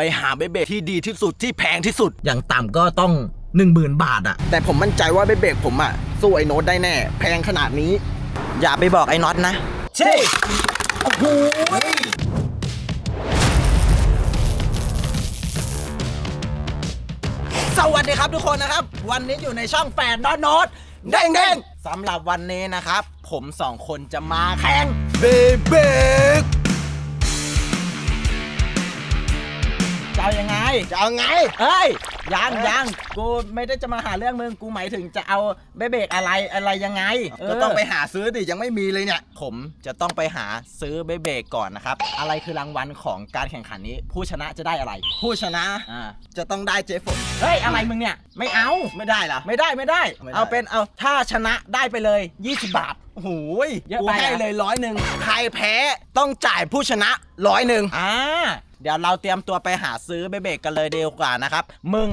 ไปหาเบเบที่ดีที่สุดที่แพงที่สุด อย่างต่ำก็ต้อง 10,000 บาทอะแต่ผมมั่นใจว่าเบเบผมอะสู้ไอ้โน้ตได้แน่ แพงขนาดนี้ อย่าไปบอกไอ้น็อตนะใช่โอ้โหสวัสดีครับทุกคนนะครับ วันนี้อยู่ในช่องแฟนน็อตโน้ตเด้งเด้งสำหรับวันนี้นะครับ ผมสองคนจะมาแข่งเบเบก เอายังไง จะเอาไงเฮ้ยยังยังกูไม่ได้จะมาหาเรื่องมึง กูหมายถึงจะเอาเบเบกอะไรอะไรยังไงก็ต้องไปหาซื้อดิยังไม่มีเลยเนี่ย ผมจะต้องไปหาซื้อเบเบกก่อนนะครับ อะไรคือรางวัลของการแข่งขันนี้ ผู้ชนะจะได้อะไร ผู้ชนะอ่าจะต้องได้เจฝนเฮ้ยอะไรมึงเนี่ย ไม่เอาไม่ได้เหรอไม่ได้ไม่ได้ ไม่ได้ เอาเป็นเอาถ้าชนะได้ไปเลย 20 บาท โอ้โหยเยอะกูไปให้เหรอเลยร้อยหนึ่งใครแพ้ต้องจ่ายผู้ชนะร้อยหนึ่ง อ่า เดี๋ยวเราเตรียมตัวไปหาซื้อเบเบกกันเลยเดียวกว่านะครับ มึง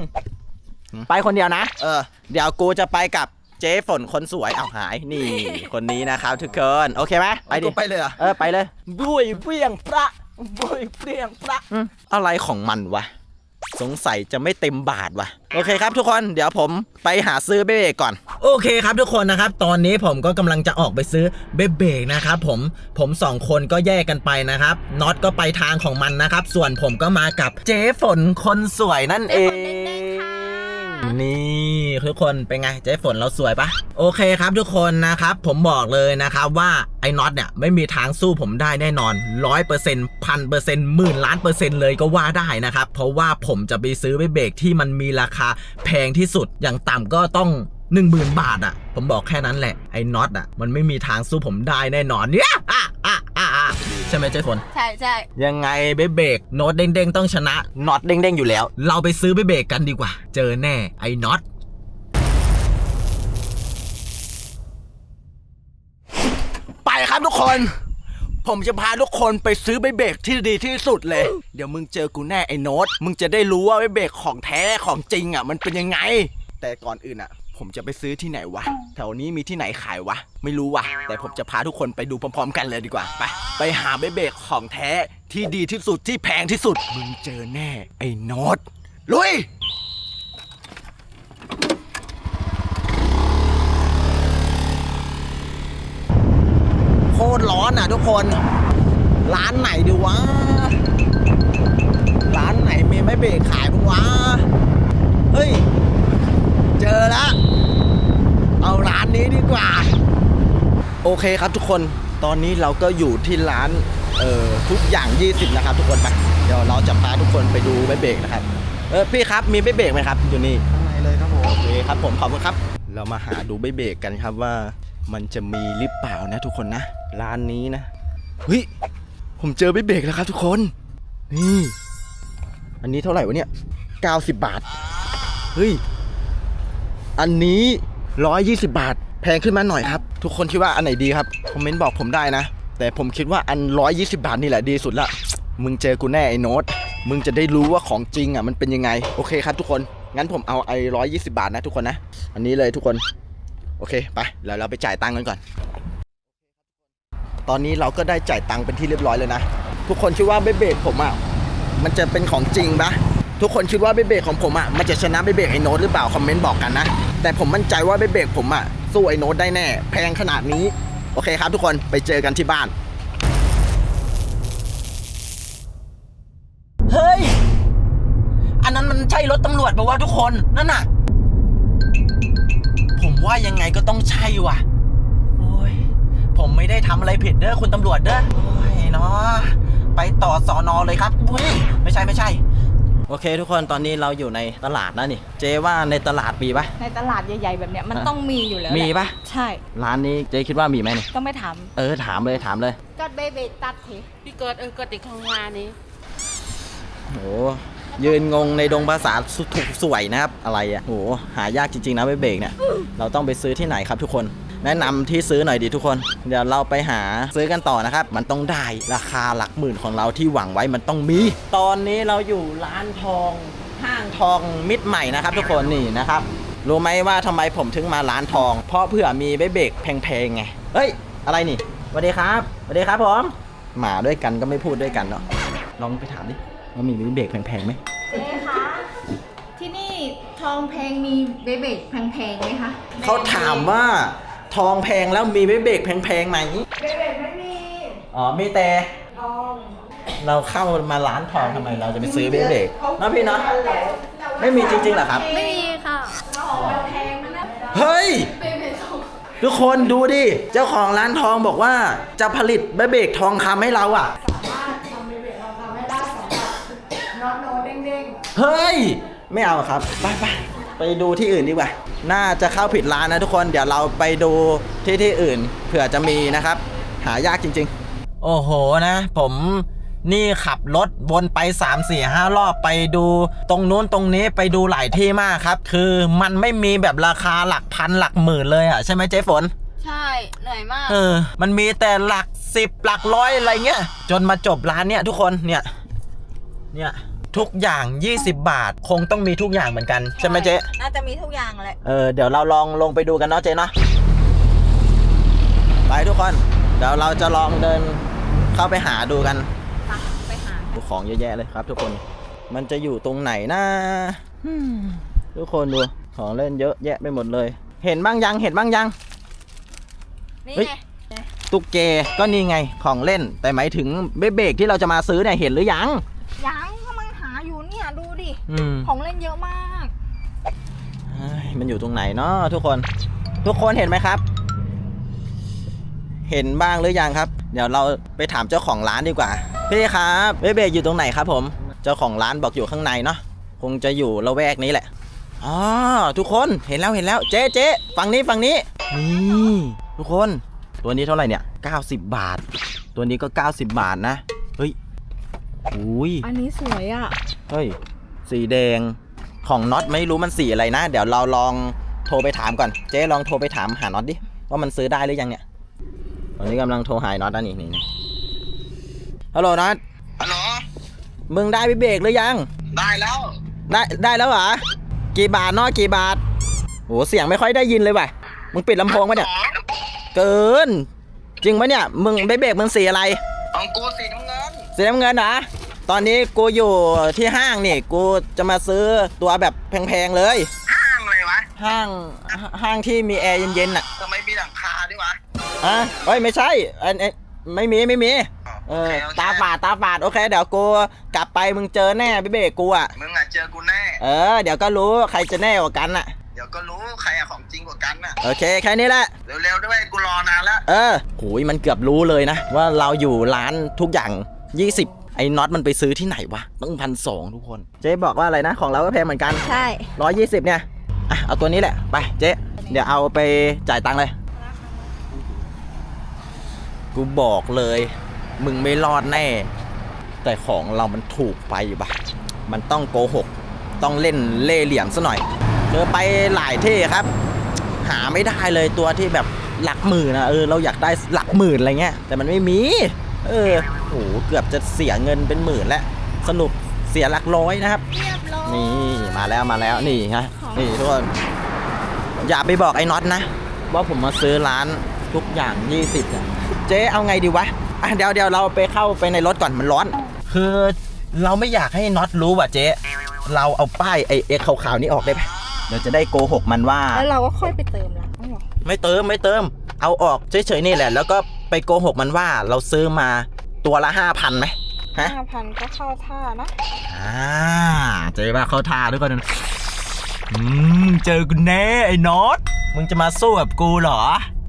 ไปคนเดียวนะ เออ เดี๋ยวกูจะไปกับเจ๊ฝนคนสวยเอาหายนี่ คนนี้นะครับทุกคนโอเคไหมไปดิไปเลยเหรอเออไปเลยบุยเปรี้ยงพระบุยเปรี้ยงพระอะไรของมันวะ สงสัยจะไม่เต็มบาทว่ะ โอเคครับทุกคนเดี๋ยวผมไปหาซื้อเบเบกก่อน โอเคครับทุกคนนะครับ ตอนนี้ผมก็กำลังจะออกไปซื้อเบเบกนะครับผมผมสองคนก็แยกกันไปนะครับน็อตก็ไปทางของมันนะครับ ส่วนผมก็มากับเจ๊ฝนคนสวยนั่นเอง นี่ทุกคนเป็นไงเจ๊ฝนเราสวยปะโอเคครับทุกคนนะครับ ผมบอกเลยนะครับว่าไอ้น็อตเนี่ยไม่มีทางสู้ผมได้แน่นอนร้อยเปอร์เซ็นต์พันเปอร์เซ็นต์หมื่นล้านเปอร์เซ็นต์เลยก็ว่าได้นะครับ เพราะว่าผมจะไปซื้อเบเบกที่มันมีราคาแพงที่สุดอย่างต่ำก็ต้อง1 0,000บาทอะ ผมบอกแค่นั้นแหละไอ้น็อตอะ มันไม่มีทางสู้ผมได้แน่นอนเนี่ยอะอะ ใช่ไหมเจ๊ฝนใช่ใช่ยังไงเบเบกโน้ตเด้งๆต้องชนะน็อตเด้งๆอยู่แล้ว เราไปซื้อเบเบกกันดีกว่า เจอแน่ไอ้น็อตไปครับทุกคน ผมจะพาทุกคนไปซื้อใบเบรกที่ดีที่สุดเลย เดี๋ยวมึงเจอกูแน่ไอ้โน้ต มึงจะได้รู้ว่าใบเบรกของแท้ของจริงอะ มันเป็นยังไง แต่ก่อนอื่นอะ ผมจะไปซื้อที่ไหนวะ แถวนี้มีที่ไหนขายวะ ไม่รู้วะแต่ผมจะพาทุกคนไปดูพร้อม ๆ กันเลยดีกว่า ไป ไปหาใบเบกของแท้ที่ดีที่สุดที่แพงที่สุด มึงเจอแน่ ไอ้โน้ตลุย โคตรร้อนอะทุกคน ร้านไหนดีวะ ร้านไหนมีไม่เบรกขายบ้างวะ เฮ้ย เจอแล้ว เอาร้านนี้ดีกว่า โอเคครับทุกคน ตอนนี้เราก็อยู่ที่ร้านเอ่อทุกอย่าง 20 นะครับ ทุกคนไปเดี๋ยวเราจะพาทุกคนไปดูไม่เบรกนะครับ เออพี่ครับมีไม่เบรกไหมครับอยู่นี่ข้างในเลยครับผมโอเคครับผมขอบคุณครับ เรามาหาดูใบเบรกกันครับว่ามันจะมีหรือเปล่านะทุกคนนะ ร้านนี้นะเฮ้ยผมเจอใบเบรกแล้วครับทุกคน นี่ อันนี้เท่าไหร่วะเนี่ย 90 บาท เฮ้ย อันนี้ 120 บาท แพงขึ้นมาหน่อยครับ ทุกคนคิดว่าอันไหนดีครับ คอมเมนต์บอกผมได้นะ แต่ผมคิดว่าอัน 120 บาทนี่แหละดีสุดละ มึงเจอกูแน่ไอ้โน้ต มึงจะได้รู้ว่าของจริงอะมันเป็นยังไง โอเคครับทุกคน งั้นผมเอาไอ้ร้อยยี่สิบาทนะทุกคนนะ อันนี้เลยทุกคน โอเคไปเดี๋ยวเราไปจ่ายตังค์กันก่อน ตอนนี้เราก็ได้จ่ายตังค์เป็นที่เรียบร้อยเลยนะ ทุกคนคิดว่าเบเบกผมอะ มันจะเป็นของจริงปะ ทุกคนคิดว่าเบเบกของผมอะมันจะชนะเบเบกไอโน้ตหรือเปล่าคอมเมนต์บอกกันนะ แต่ผมมั่นใจว่าเบเบกผมอะสู้ไอโน้ตได้แน่ แพงขนาดนี้ โอเคครับทุกคนไปเจอกันที่บ้าน เฮ้ย อันนั้นมันใช่รถตำรวจปะวะทุกคนนั่นน่ะ ผมว่ายังไงก็ต้องใช่ว่ะโอ้ยผมไม่ได้ทำอะไรผิดเด้อคุณตำรวจเด้อโอ้ยเนาะไปต่อสอนอเลยครับอุ้ยไม่ใช่ไม่ใช่ โอเค ทุกคนตอนนี้เราอยู่ในตลาดนะนี่ เจ๊ว่าในตลาดมีปะ ในตลาดใหญ่ ๆ แบบเนี้ยมันอะ ต้องมีอยู่แล้วแหลมีปะใช่ ร้านนี้เจ๊คิดว่ามีไหมนี่ก็ไม่ถาม เออถามเลยถามเลย ก็เบเบตัดทีพี่เกิดเออเกิดติดของงานนี้โหยืนงงในดงภาษาสุถูกสวยนะครับอะไรอะโหหายากจริงๆนะเบเบรกเนี่ยเราต้องไปซื้อที่ไหนครับทุกคน แนะนำที่ซื้อหน่อยดีทุกคน เดี๋ยวเราไปหาซื้อกันต่อนะครับ มันต้องได้ราคาหลักหมื่นของเราที่หวังไว้มันต้องมี ตอนนี้เราอยู่ร้านทองห้างทองมิตรใหม่นะครับ ทุกคนนี่นะครับรู้ไหมว่าทำไมผมถึงมาร้านทอง เพราะเผื่อมีเบเบรกแพงๆไงเฮ้ย อะไรนี่สวัสดีครับสวัสดีครับผมมาด้วยกันก็ไม่พูดด้วยกันเนาะลองไปถามดิว่ามีเบรกแพงๆไหมเจ๊คะที่นี่ทองแพงมีเบเบกแพงๆไหมคะเขาถามว่า ทองแพงแล้วมีไว้เบรกแพงๆไหมเบเบกไม่มีอ๋อมีแต่ทองเราเข้ามาร้านทองทำไมเราจะไปซื้อเบรกเนาะพี่เนาะไม่มีจริงๆเหรอครับ ไม่มีค่ะทองมันแพงนะเฮ้ยทุกคนดูดิ เจ้าของร้านทองบอกว่าจะผลิตเบรกทองคำให้เราอะน็อตโนเด้งเฮ้ย ไม่เอาครับ ไปไป ไปดูที่อื่นดีกว่า น่าจะเข้าผิดร้านนะทุกคน เดี๋ยวเราไปดูที่ที่อื่นเผื่อจะมีนะครับ หายากจริง ๆ โอ้โหนะ ผมนี่ขับรถวนไป 3 4 5 รอบไปดูตรงนู้นตรงนี้ไปดูหลายที่มากครับ คือมันไม่มีแบบราคาหลักพันหลักหมื่นเลยอะใช่ไหมเจ๊ฝน ใช่ เหนื่อยมาก เออ มันมีแต่หลักสิบหลักร้อยอะไรเงี้ย จนมาจบร้านเนี่ยทุกคนเนี่ย เนี่ย ทุกอย่าง 20 บาท คงต้องมีทุกอย่างเหมือนกัน ใช่ไหมเจ๊น่าจะมีทุกอย่างแหละเออเดี๋ยวเราลองลงไปดูกันเนาะเจ๊เนาะไปทุกคน เดี๋ยวเราจะลองเดินเข้าไปหาดูกันไปหาดูของเยอะแยะเลยครับ ทุกคนมันจะอยู่ตรงไหนนะอืมทุกคนดูของเล่นเยอะแยะไปหมดเลย เห็นบ้างยังเห็นบ้างยังนี่เฮ้ยไงตุ๊กแกก็นี่ไงของเล่น แต่หมายถึงเบเบกที่เราจะมาซื้อเนี่ยเห็นหรือยังยังกำลังหาอยู่เนี่ย ดูดิ อืมของเล่นเยอะมาก เฮ้ยมันอยู่ตรงไหนเนาะทุกคน ทุกคนเห็นไหมครับ เห็นบ้างหรือยังครับ เดี๋ยวเราไปถามเจ้าของร้านดีกว่าพี่ครับเบเบกอยู่ตรงไหนครับ ผม เจ้าของร้านบอกอยู่ข้างในเนาะคงจะอยู่ละแวกนี้แหละอ๋อทุกคนเห็นแล้วเห็นแล้ว เจ๊เจ๊ฝั่งนี้ฝั่งนี้นี่ทุกคนตัวนี้เท่าไหร่เนี่ย 90 บาท ตัวนี้ก็ 90 บาทนะ เฮ้ยอุ้ยอันนี้สวยอะ เฮ้ย สีแดงของน็อตไม่รู้มันสีอะไรนะ เดี๋ยวเราลองโทรไปถามก่อน เจ๊ลองโทรไปถามหาน็อตดิ ว่ามันซื้อได้หรือยังเนี่ย ตอนนี้กำลังโทรหาน็อตนะนี่นี่นี่ฮัลโหลน็อต ฮัลโหล มึงได้ไปเบรกหรือยัง ได้แล้ว ได้ได้แล้วเหรอ กี่บาทเนาะกี่บาทโหเสียงไม่ค่อยได้ยินเลยว่ะ มึงปิดลำโพงปะเนี่ย เกิน จริงปะเนี่ย มึงไปเบรกมึงสีอะไร ของกูสีน้ำเงิน สีน้ำเงินเหรอ ตอนนี้กูอยู่ที่ห้างนี่กูจะมาซื้อตัวแบบแพงๆเลย ห้างเลยวะห้างห้างที่มีแอร์เย็นๆน่ะทำไมมีหลังคาด้วยวะอะเอ้ยไม่ใช่อันอันไม่มีไม่มีเออโอเคโอเคตาฝาดตาฝาดโอเค เดี๋ยวกูกลับไปมึงเจอแน่พี่เบกกูอะมึงอะเจอกูแน่เออเดี๋ยวก็รู้ใครจะแน่กว่ากันอะเดี๋ยวก็รู้ใครอะของจริงกว่ากันน่ะโอเคแค่นี้แหละเร็วๆด้วยกูรอนานแล้วเออโหยมันเกือบรู้เลยนะ ว่าเราอยู่ร้านทุกอย่าง 20 ไอ้น็อตมันไปซื้อที่ไหนวะต้องพันสองทุกคน เจ๊บอกว่าอะไรนะ ของเราก็แพงเหมือนกันใช่120เนี่ย อะ เอาตัวนี้แหละ ไปเจ๊ เดี๋ยวเอาไปจ่ายตังค์เลย กูบอกเลย มึงไม่รอดแน่ แต่ของเรามันถูกไปบะมันต้องโกหก ต้องเล่นเล่ห์เหลี่ยมซะหน่อยเจอไปหลายที่ครับ หาไม่ได้เลยตัวที่แบบหลักหมื่นนะเออเราอยากได้หลักหมื่นอะไรเงี้ยแต่มันไม่มี เออโหเกือบจะเสียเงินเป็นหมื่นแล้วสรุปเสียหลักร้อยนะครับ เรียบร้อยนี่มาแล้วมาแล้วนี่ฮะนี่ทุกคนอย่าไปบอกไอ้น็อตนะ ว่าผมมาซื้อร้านทุกอย่าง 20อะเจ๊เอาไงดีวะอะเดี๋ยวเดี๋ยวเราไปเข้าไปในรถก่อนมันร้อน คือเราไม่อยากให้น็อตรู้ว่ะเจ๊เราเอาป้ายไอ้เอ็กขาวๆนี้ออกได้ไหมเดี๋ยวจะได้โกหกมันว่า แล้วเราก็ค่อยไปเติมละไม่หรอไม่เติมไม่เติม เอาออกเฉยๆนี่แหละ แล้วก็ ไปโกหกมันว่าเราซื้อมาตัวละห้าพันไหมฮะห้าพันก็เข้าท่านะอ่าเจอว่าเขาทาด้วยกันอืมเจอกูแน่ไอ้น็อตมึงจะมาสู้กับกูเหรอ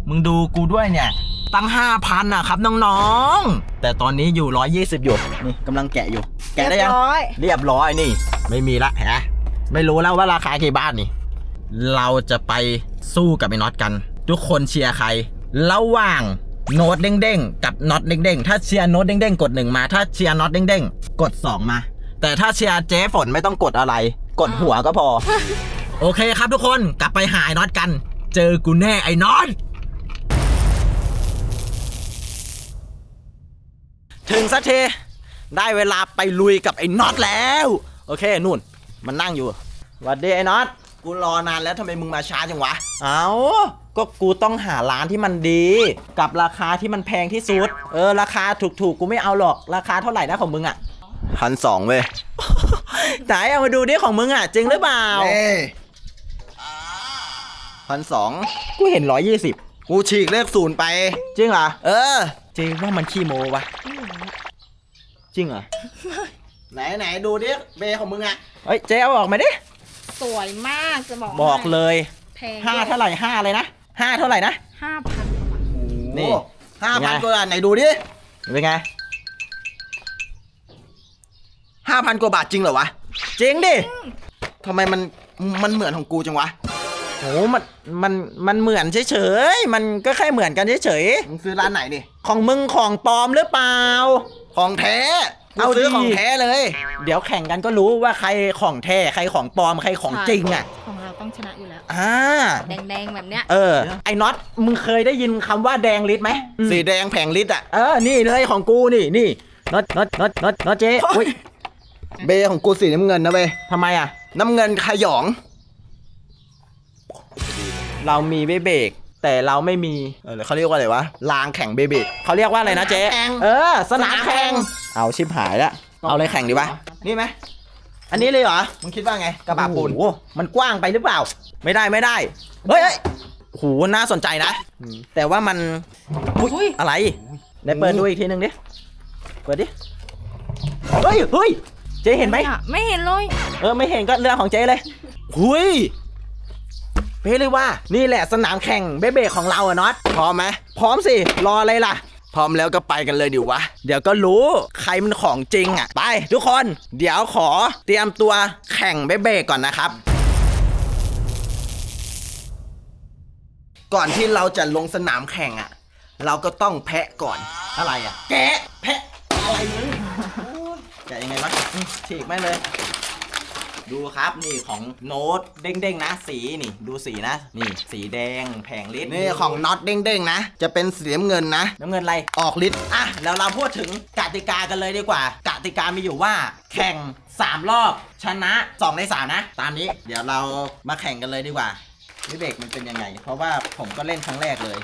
มึงดูกูด้วยเนี่ย ตั้งห้าพันอะครับน้องๆ แต่ตอนนี้อยู่ร้อยยี่สิบอยู่นี่กำลังแกะอยู่ แกะได้ยังเรียบร้อยเรียบร้อยนี่ ไม่มีละฮะไม่รู้แล้วว่าราคากี่บาทนี่ เราจะไปสู้กับไอ้น็อตกัน ทุกคนเชียร์ใคร ระหว่าง โน้ตเด้งๆกับน็อตเด้งๆถ้าเชียร์โน้ตเด้งๆกดหนึ่งมา ถ้าเชียร์น็อตเด้งๆกดสองมา แต่ถ้าเชียร์เจ๊ฝนไม่ต้องกดอะไร กดหัวก็พอ โอเคครับทุกคนกลับไปหาไอ้น็อตกัน เจอกูแน่ไอ้น็อตถึงสักทีได้เวลาไปลุยกับไอ้น็อตแล้ว โอเคนู่น มันนั่งอยู่หวัดดีไอ้น็อตกูรอนานแล้วทำไมมึงมาช้าจังวะ เอา ก็กูต้องหาร้านที่มันดี กับราคาที่มันแพงที่สุด เออ ราคาถูกๆ กูไม่เอาหรอก ราคาเท่าไหร่นะของมึงอะพันสองเว้ย ไหนเอามาดูดิของมึงอะ จริงหรือเปล่าเอ้พันสองกูเห็นร้อยยี่สิบกูฉีกเลขศูนย์ไป จริงเหรอ เออ จริงว่ามันขี้โมวะ จริงเหรอ ไหนไหนดูดิเบของมึงอะเฮ้ยเจ๊เอาออกมาดิ สวยมากจะบอกบอกเลย แพงห้าเท่าไหร่ห้าเลยนะ ห้าเท่าไหร่นะ ห้าพันกว่าบาทนี่ ห้าไงพันกว่าบาทไหนดูดิเป็นไงห้าพันกว่าบาทจริงเหรอวะ จริงดิทำไมมันมันเหมือนของกูจังวะโอ้มันมันมันเหมือนเฉยๆ มันก็แค่เหมือนกันเฉยมึงซื้อร้านไหนดิ ๆ ของมึงของปลอมหรือเปล่า ของแท้กู เอาซื้อดิของแท้เลย เดี๋ยวแข่งกันก็รู้ว่าใครของแท้ใครของปลอมใครของจริงอะ ของเราต้องชนะอยู่แล้ว อ่า แดงๆแบบเนี้ย เออ ไอ้น็อตมึงเคยได้ยินคำว่าแดงลิตรไหมอืมสีแดงแผงลิตรอะเออ นี่เลยของกูนี่นี่น็อตน็อตน็อตน็อตน็อตเจ๊อุ้ยเบของกูสีน้ำเงินนะเว้ยทำไมอะ น้ำเงินขยอง เรามีเบเบรกแต่เราไม่มี เออเขาเรียกว่าอะไรวะรางแข่งเบบีเขาเรียกว่าอะไรนะเจ๊สนามแข่ง เออ สนามแข่ง เอาชิบหายละเอาอะไรแข่งดีวะนี่ไหมอันนี้เลยเหรอมึงคิดว่าไงกระบะปูนโอ้โหมันกว้างไปหรือเปล่า ไม่ได้ไม่ได้เฮ้ยเฮ้ยโอ้โหน่าสนใจนะ แต่ว่ามันอุ๊ยอะไรไหนเปิดดูอีกทีหนึ่งดิเปิดดิเฮ้ยเฮ้ยเจ๊เห็นไหมไม่เห็นเลยเออไม่เห็นก็เรื่องของเจ๊เลยหุยเป๊ะเลยว่านี่แหละสนามแข่งเบเบของเราอะน็อตพร้อมไหมพร้อมสิรออะไรล่ะ พร้อมแล้วก็ไปกันเลยดิวะ เดี๋ยวก็รู้ใครมันของจริงอะ ไปทุกคน เดี๋ยวขอเตรียมตัวแข่งเบเบก่อนนะครับ ก่อนที่เราจะลงสนามแข่งอะ เราก็ต้องแพะก่อนอะไรอะ แกะแพะอะไรมึงแกะยังไงวะอืมฉีกไม่เลย ดูครับนี่ของโน้ตเด้งๆนะ สีนี่ดูสีนะ นี่สีแดงแผงลิตรนี่ของน็อตเด้งๆนะ จะเป็นสีน้ำเงินนะ น้ำเงินอะไรออกฤทธิ์อะแล้วเราพูดถึงกติกากันเลยดีกว่ากติกามีอยู่ว่าแข่ง 3 รอบชนะ 2 ใน 3 นะ ตามนี้เดี๋ยวเรามาแข่งกันเลยดีกว่า วิเบกมันเป็นยังไง เพราะว่าผมก็เล่นครั้งแรกเลย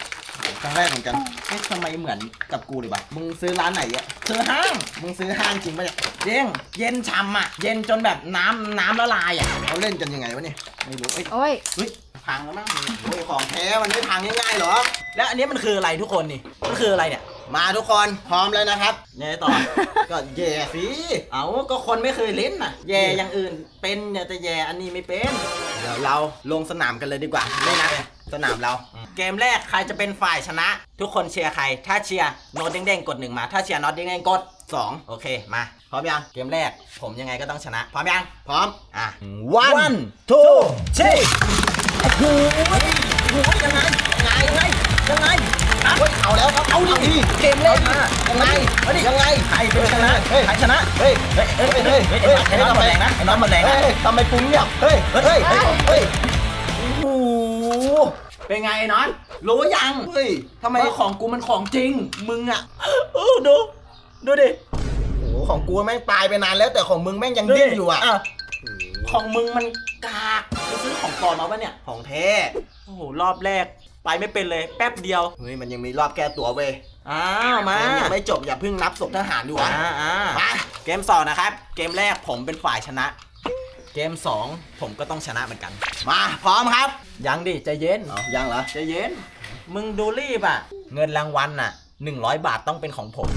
ครั้งแรกเหมือนกันเอ๊ะทำไมเหมือนกับกูเลยวะมึงซื้อร้านไหนอะซื้อห้าง มึงซื้อห้างจริงปะเนี่ยเย็นเย็นฉ่ำอะเย็นจนแบบน้ำน้ำละลายอะเขาเล่นกันยังไงวะเนี่ยไม่รู้เอ้ยโอ้ยเฮ้ยพังแล้วมั้งโอ้ยของแท้มันไม่พังง่ายๆหรอ แล้วอันนี้มันคืออะไรทุกคนนี่มันคืออะไรเนี่ย มาทุกคนพร้อมแล้วนะครับยังไงต่อ ก็แย่สิเอาก็คนไม่เคยเล่นน่ะ แย่อย่างอื่นเป็นเนี่ยแต่แย่อันนี้ไม่เป็น เดี๋ยวเราลงสนามกันเลยดีกว่าไม่นะสนามเรา เกมแรกใครจะเป็นฝ่ายชนะ ทุกคนเชียร์ใคร ถ้าเชียร์โน้ตเด้งๆกดหนึ่งมา ถ้าเชียร์น็อตเด้งๆกดสองโอเคมาพร้อมยังเกมแรก ผมยังไงก็ต้องชนะพร้อมยังพร้อมอะ one two three โอ้โหโอ้โหยังไงยังไงยังไงยังไงอะ เฮ้ยเอาแล้วครับเอาดิเกมแรกมายังไงมาดิยังไงใครเป็นชนะเฮ้ยใครชนะเฮ้ยเฮ้ยเฮ้ยเฮ้ยเฮ้ยเฮ้ยไอ้น็อตมันแรงนะไอ้น็อตมันแรงนะเฮ้ยทำไมปุ้งเงียบเฮ้ยเฮ้ยเฮ้ยเฮ้ยโอ้โหเป็นไงไอ้น็อตรู้ยังเฮ้ยทำไมว่าของกูมันของจริง มึงอะเออดูดูดิโอ้โหของกูแม่งตายไปนานแล้วแต่ของมึงแม่งยังดิ้นอยู่อะะของมึงมันกากไปซื้อของปลอมมาปะเนี่ย ของแท้ โอ้โห รอบแรก ไปไม่เป็นเลยแป๊บเดียว เฮ้ยมันยังมีรอบแก้ตัวเว้ยอ้าวมานยังไม่จบอย่าเพิ่งนับศพทหารดีกว่าอ่าอ่ามาเกมสองนะครับ เกมแรกผมเป็นฝ่ายชนะ เกมสองผมก็ต้องชนะเหมือนกัน มาพร้อมครับ ยังดิใจเย็นเอายังเหรอใจเย็นมึงดูรีบอะ เงินรางวัลน่ะ 100 บาทต้องเป็นของผม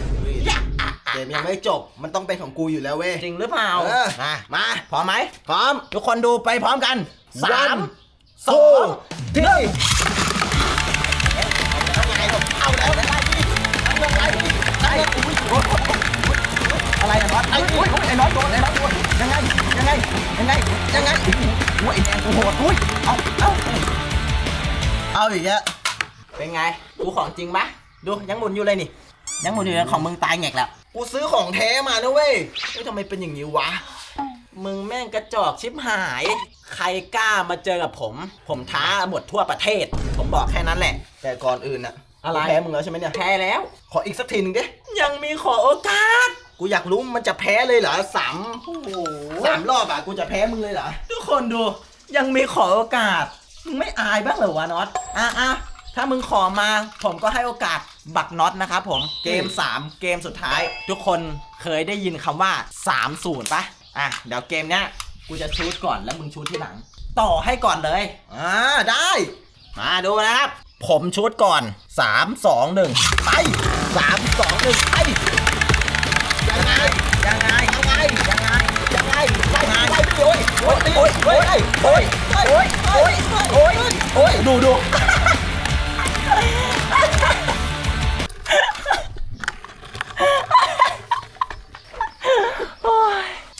เกมยังไม่จบมันต้องเป็นของกูอยู่แล้วเว้ย จริงหรือเปล่าเออ มามา พร้อมไหม พร้อม ทุกคนดูไปพร้อมกันสาม One สองที่ เอาแล้วได้ดิได้ได้ได้อะไรอะน็อตไอ้อุ้ยไอ้น็อตโดนไอ้น็อตโดนยังไงยังไงยังไงยังไงโอ้ยไอ้แดงกูโหดอุ้ยเอาเอาเอาอีกแล้วเป็นไงกูของจริงปะดูยังหมุนอยู่เลยนี่ ยังหมุนอยู่เลยของมึงตายแงกแล้วกูซื้อของแท้มานะเว้ยเฮ้ยทำไมเป็นอย่างนี้วะมึงแม่งกระจอกชิบหาย ใครกล้ามาเจอกับผม ผมท้าหมดทั่วประเทศ ผมบอกแค่นั้นแหละ แต่ก่อนอื่นอะ อะไรกูแพ้มึงแล้วใช่ไหมเนี่ย แพ้แล้ว ขออีกสักทีหนึงดิ ยังมีขอโอกาส กูอยากรู้มันจะแพ้เลยเหรอสามสามรอบอะกูจะแพ้มึงเลยเหรอ ทุกคนดู ยังมีขอโอกาส มึงไม่อายบ้างเหรอวะน็อต อะอะถ้ามึงขอมาผมก็ให้โอกาสบักน็อตนะครับผม เกม 3 เกมสุดท้าย ทุกคนเคยได้ยินคำว่า3 0ปะอะ เดี๋ยวเกมเนี้ยกูจะชูดก่อนแล้วมึงชูดที่หลัง ต่อให้ก่อนเลย อ่าได้ มาดูนะครับ ผมชูดก่อน 3 2 1 ไป 3 2 1 ไปยังไงยังไงยังไงยังไงยังไงยังไงโอ้ยโอ้ยโอ้ยโอ้ยโอ้ยโอ้ยโอ้ยโอ้ยโอ้ยดูดู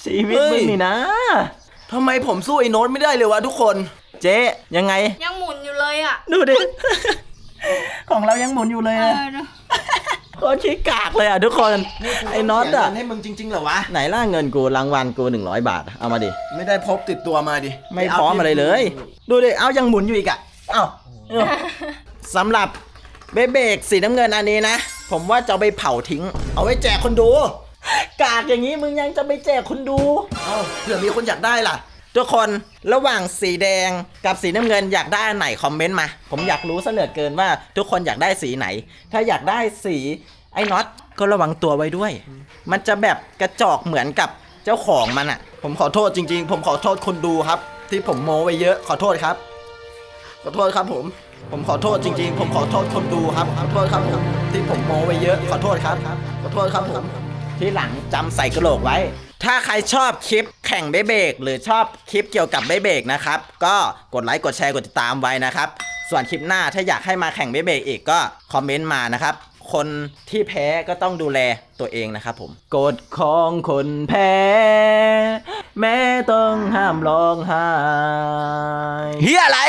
ชีวิตมึงนี่นะทำไมผมสู้ไอ้โน้ตไม่ได้เลยวะทุกคน เจ๊ยังไง ยัง เลยอะดูดิ ของเรายังหมุนอยู่เลยเออะอเนอะโคตรขี้กากเลยอะทุกคน ไอ้น็อตอะให้มึงจริงๆเหรอวะ ไหนล่าเงินกูรางวัลกู 100 บาท เอามาดิ ไม่ได้พบติดตัวมาดิไม่พร้อมอะไรเลย ดูดิ เอายังหมุนอยู่อีกอะ เอ้าเอ้าสำหรับเบเบกสีน้ำเงินอันนี้นะ ผมว่าจะเอาไปเผาทิ้ง เอาไว้แจกคนดู กากอย่างนี้มึงยังจะไปแจกคนดู เอ้าเผื่อมีคนอยากได้ล่ะ ทุกคนระหว่างสีแดงกับสีน้ำเงินอยากได้อันไหนคอมเมนต์มา ผมอยากรู้ซะเหลือเกินว่าทุกคนอยากได้สีไหน ถ้าอยากได้สีไอ้น็อตก็ระวังตัวไว้ด้วย มันจะแบบกระจอกเหมือนกับเจ้าของมันอะผมขอโทษจริง ๆ ผมขอโทษคนดูครับ ที่ผมโมไว้เยอะขอโทษครับ ขอโทษครับผม ผมขอโทษจริง ๆ ผมขอโทษคนดูครับขอโทษครับที่ผมโมไว้เยอะขอโทษครับขอโทษครับผมที่หลังจำใส่กระโหลกไว้ ถ้าใครชอบคลิปแข่งเบเบกหรือชอบคลิปเกี่ยวกับเบเบกนะครับ ก็กดไลค์กดแชร์กดติดตามไว้นะครับ ส่วนคลิปหน้าถ้าอยากให้มาแข่งเบเบกอีกก็คอมเมนต์มานะครับ คนที่แพ้ก็ต้องดูแลตัวเองนะครับผมกฎของคนแพ้ แม้ต้องห้ามร้องไห้เฮียอะไร